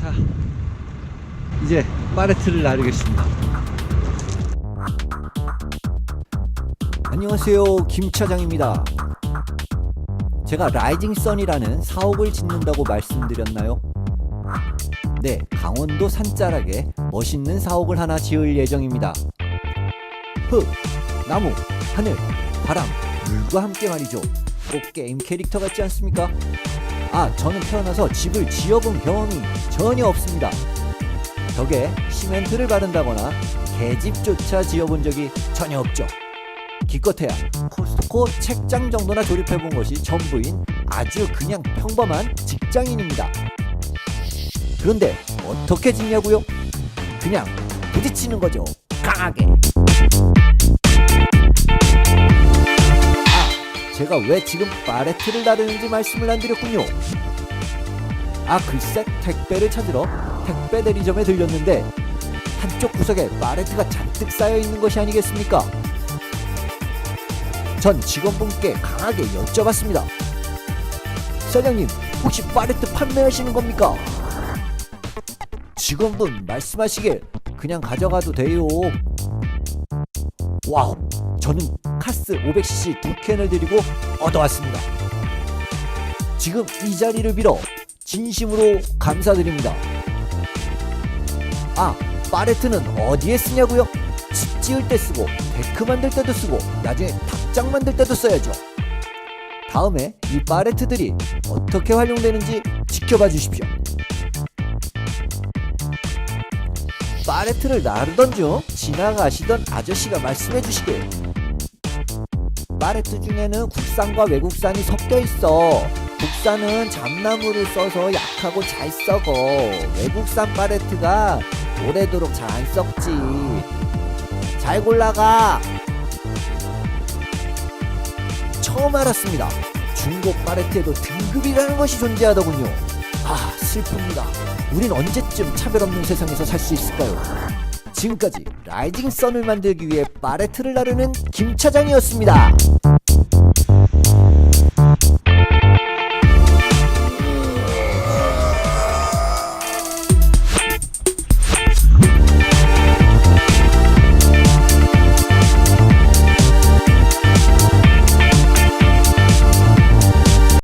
자, 이제 파레트를 나르겠습니다. 안녕하세요, 김 차장입니다. 제가 라이징 선이라는 사옥을 짓는다고 말씀드렸나요? 네, 강원도 산자락에 멋있는 사옥을 하나 지을 예정입니다. 흑! 나무, 하늘, 바람, 물과 함께 말이죠 꼭 게임 캐릭터 같지 않습니까? 아 저는 태어나서 집을 지어본 경험이 전혀 없습니다 벽에 시멘트를 바른다거나 개집조차 지어본 적이 전혀 없죠 기껏해야 코스트코 책장 정도나 조립해 본 것이 전부인 아주 그냥 평범한 직장인입니다. 그런데 어떻게 짓냐고요? 그냥 부딪히는 거죠. 강하게. 제가 왜 지금 파레트를 나르는지 말씀을 안 드렸군요. 아, 글쎄 택배를 찾으러 택배 대리점에 들렸는데 한쪽 구석에 파레트가 잔뜩 쌓여 있는 것이 아니겠습니까? 전 직원분께 강하게 여쭤봤습니다. 사장님, 혹시 파레트 판매하시는 겁니까? 직원분 말씀하시길 그냥 가져가도 돼요. 와우, 저는 카스 500cc 두 캔을 드리고 얻어왔습니다. 지금 이 자리를 빌어 진심으로 감사드립니다. 아, 파레트는 어디에 쓰냐고요? 집 지을 때 쓰고 데크 만들 때도 쓰고 나중에 탁장 만들 때도 써야죠. 다음에 이 파레트들이 어떻게 활용되는지 지켜봐 주십시오. 파레트를 나르던 중 지나가시던 아저씨가 말씀해 주시길 파레트 중에는 국산과 외국산이 섞여 있어. 국산은 잡나무를 써서 약하고 잘 썩어. 외국산 파레트가 오래도록 잘 안 썩지. 잘 골라가. 처음 알았습니다. 중고 파레트에도 등급이라는 것이 존재하더군요. 아, 슬픕니다. 우린 언제쯤 차별 없는 세상에서 살 수 있을까요? 지금까지 라이징 선을 만들기 위해 파레트를 나르는 김 차장이었습니다.